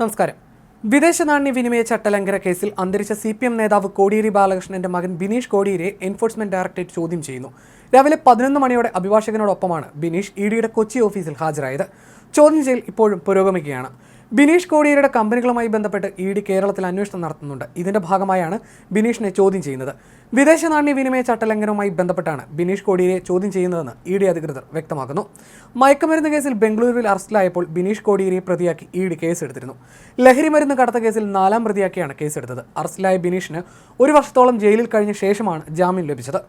നമസ്കാരം. വിദേശ നാണ്യ വിനിമയ ചട്ടലംഘന കേസിൽ അന്തരിച്ച സി പി എം നേതാവ് കോടിയേരി ബാലകൃഷ്ണന്റെ മകൻ ബിനീഷ് കോടിയേരിയെ എൻഫോഴ്സ്മെന്റ് ഡയറക്ടറേറ്റ് ചോദ്യം ചെയ്യുന്നു. രാവിലെ പതിനൊന്ന് മണിയോടെ അഭിഭാഷകനോടൊപ്പമാണ് ബിനീഷ് ഇ ഡിയുടെ കൊച്ചി ഓഫീസിൽ ഹാജരായത്. ചോദ്യം ചെയ്യൽ ഇപ്പോഴും പുരോഗമിക്കുകയാണ്. ബിനീഷ് കോടിയേരിയുടെ കമ്പനികളുമായി ബന്ധപ്പെട്ട് ഇ ഡി കേരളത്തിൽ അന്വേഷണം നടത്തുന്നുണ്ട്. ഇതിന്റെ ഭാഗമായാണ് ബിനീഷിനെ ചോദ്യം ചെയ്യുന്നത്. വിദേശ നാണ്യ വിനിമയ ചട്ടലംഘനവുമായി ബന്ധപ്പെട്ടാണ് ബിനീഷ് കോടിയേരിയെ ചോദ്യം ചെയ്യുന്നതെന്ന് ഇ ഡി അധികൃതർ വ്യക്തമാക്കുന്നു. മയക്കുമരുന്ന് കേസിൽ ബംഗളൂരുവിൽ അറസ്റ്റിലായപ്പോൾ ബിനീഷ് കോടിയേരിയെ പ്രതിയാക്കി ഇ ഡി കേസെടുത്തിരുന്നു ലഹരി മരുന്ന് കടത്ത കേസിൽ നാലാം പ്രതിയാക്കിയാണ് കേസെടുത്തത് അറസ്റ്റിലായ ബിനീഷിന് ഒരു വർഷത്തോളം ജയിലിൽ കഴിഞ്ഞ ശേഷമാണ് ജാമ്യം ലഭിച്ചത്.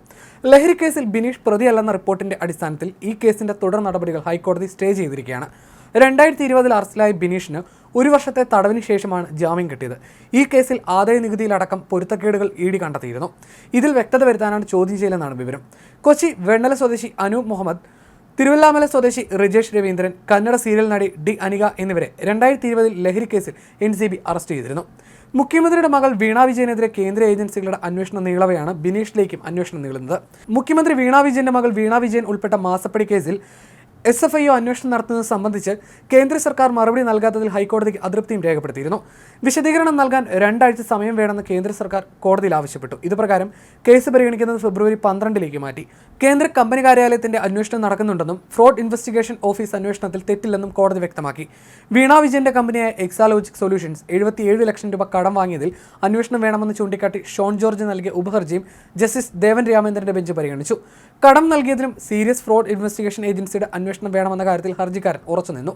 ലഹരി കേസിൽ ബിനീഷ് പ്രതിയല്ലെന്ന റിപ്പോർട്ടിന്റെ അടിസ്ഥാനത്തിൽ ഈ കേസിന്റെ തുടർ നടപടികൾ ഹൈക്കോടതി സ്റ്റേ ചെയ്തിരിക്കുകയാണ്. രണ്ടായിരത്തി ഇരുപതിൽ അറസ്റ്റിലായ ബിനീഷിന് ഒരു വർഷത്തെ തടവിന് ശേഷമാണ് ജാമ്യം കിട്ടിയത്. ഈ കേസിൽ ആദായ നികുതിയിലടക്കം പൊരുത്തക്കേടുകൾ ഇ ഡി കണ്ടെത്തിയിരുന്നു. ഇതിൽ വ്യക്തത വരുത്താനാണ് ചോദ്യം ചെയ്യലെന്നാണ് വിവരം. കൊച്ചി വെണ്ണല സ്വദേശി അനൂപ് മുഹമ്മദ് തിരുവല്ലാമല സ്വദേശി റിജേഷ് രവീന്ദ്രൻ കന്നഡ സീരിയൽ നടി ഡി അനിക എന്നിവരെ രണ്ടായിരത്തി ഇരുപതിൽ ലഹരി കേസിൽ എൻ സി ബി അറസ്റ്റ് ചെയ്തിരുന്നു. മുഖ്യമന്ത്രിയുടെ മകൾ വീണ വിജയനെതിരെ കേന്ദ്ര ഏജൻസികളുടെ അന്വേഷണ നീളവയാണ് ബിനീഷിലേക്കും അന്വേഷണം നീളുന്നത്. മുഖ്യമന്ത്രി വീണ വിജയന്റെ മകൾ വീണ വിജയൻ ഉൾപ്പെട്ട മാസപ്പടി കേസിൽ എസ് എഫ് ഐ ഒ അന്വേഷണം നടത്തുന്നത് സംബന്ധിച്ച് കേന്ദ്ര സർക്കാർ മറുപടി നൽകാത്തതിൽ ഹൈക്കോടതിക്ക് അതൃപ്തിയും രേഖപ്പെടുത്തിയിരുന്നു. വിശദീകരണം നൽകാൻ രണ്ടാഴ്ച സമയം വേണമെന്ന് കേന്ദ്ര സർക്കാർ കോടതിയിൽ ആവശ്യപ്പെട്ടു. ഇതുപ്രകാരം കേസ് പരിഗണിക്കുന്നത് ഫെബ്രുവരി പന്ത്രണ്ടിലേക്ക് മാറ്റി. കേന്ദ്ര കമ്പനി കാര്യാലയത്തിന്റെ അന്വേഷണം നടക്കുന്നുണ്ടെന്നും ഫ്രോഡ് ഇൻവെസ്റ്റിഗേഷൻ ഓഫീസ് അന്വേഷണത്തിൽ തെറ്റില്ലെന്നും കോടതി വ്യക്തമാക്കി. വീണ വിജയന്റെ കമ്പനിയായ എക്സാലോജിക് സൊല്യൂഷൻസ് എഴുപത്തിയേഴ് ലക്ഷം രൂപ കടം വാങ്ങിയതിൽ അന്വേഷണം വേണമെന്ന് ചൂണ്ടിക്കാട്ടി ഷോൺ ജോർജ് നൽകിയ ഉപഹർജിയും ജസ്റ്റിസ് ദേവൻ രാമേന്ദ്രന്റെ ബെഞ്ച് പരിഗണിച്ചു. കടം നൽകിയതിനും സീരിയസ് ഫ്രോഡ് ഇൻവെസ്റ്റിഗേഷൻ ഏജൻസിയുടെ അന്വേഷണം വേണമെന്ന കാര്യത്തിൽ ഹർജിക്കാരൻ ഉറച്ചുനിന്നു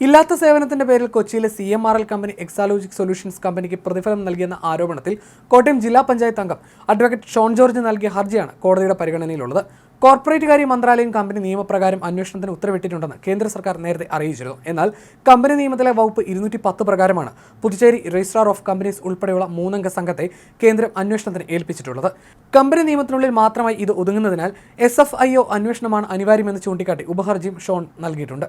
ഇല്ലാത്ത സേവനത്തിന്റെ പേരിൽ കൊച്ചിയിലെ C M R L company Exalogic solutions കമ്പനിക്ക് പ്രതിഫലം നൽകിയെന്ന ആരോപണത്തിൽ കോട്ടയം ജില്ലാ പഞ്ചായത്ത് അംഗം അഡ്വക്കേറ്റ് ഷോൺ ജോർജ് നൽകിയ ഹർജിയാണ് കോടതിയുടെ പരിഗണനയിലുള്ളത്. കോർപ്പറേറ്റ് കാര്യ മന്ത്രാലയം കമ്പനി നിയമപ്രകാരം അന്വേഷണത്തിന് ഉത്തരവിട്ടിട്ടുണ്ടെന്ന് കേന്ദ്ര സർക്കാർ നേരത്തെ അറിയിച്ചിരുന്നു. എന്നാൽ കമ്പനി നിയമത്തിലെ വകുപ്പ് ഇരുന്നൂറ്റി പത്ത് പ്രകാരമാണ് പുതുച്ചേരി രജിസ്ട്രാർ ഓഫ് കമ്പനീസ് ഉൾപ്പെടെയുള്ള മൂന്നംഗ സംഘത്തെ കേന്ദ്രം അന്വേഷണത്തിന് ഏൽപ്പിച്ചിട്ടുള്ളത്. കമ്പനി നിയമത്തിനുള്ളിൽ മാത്രമായി ഇത് ഒതുങ്ങുന്നതിനാൽ എസ് എഫ് ഐ ഒ അന്വേഷണമാണ് അനിവാര്യമെന്ന് ചൂണ്ടിക്കാട്ടി ഉപഹർജിയും ഷോൺ നൽകിയിട്ടുണ്ട്.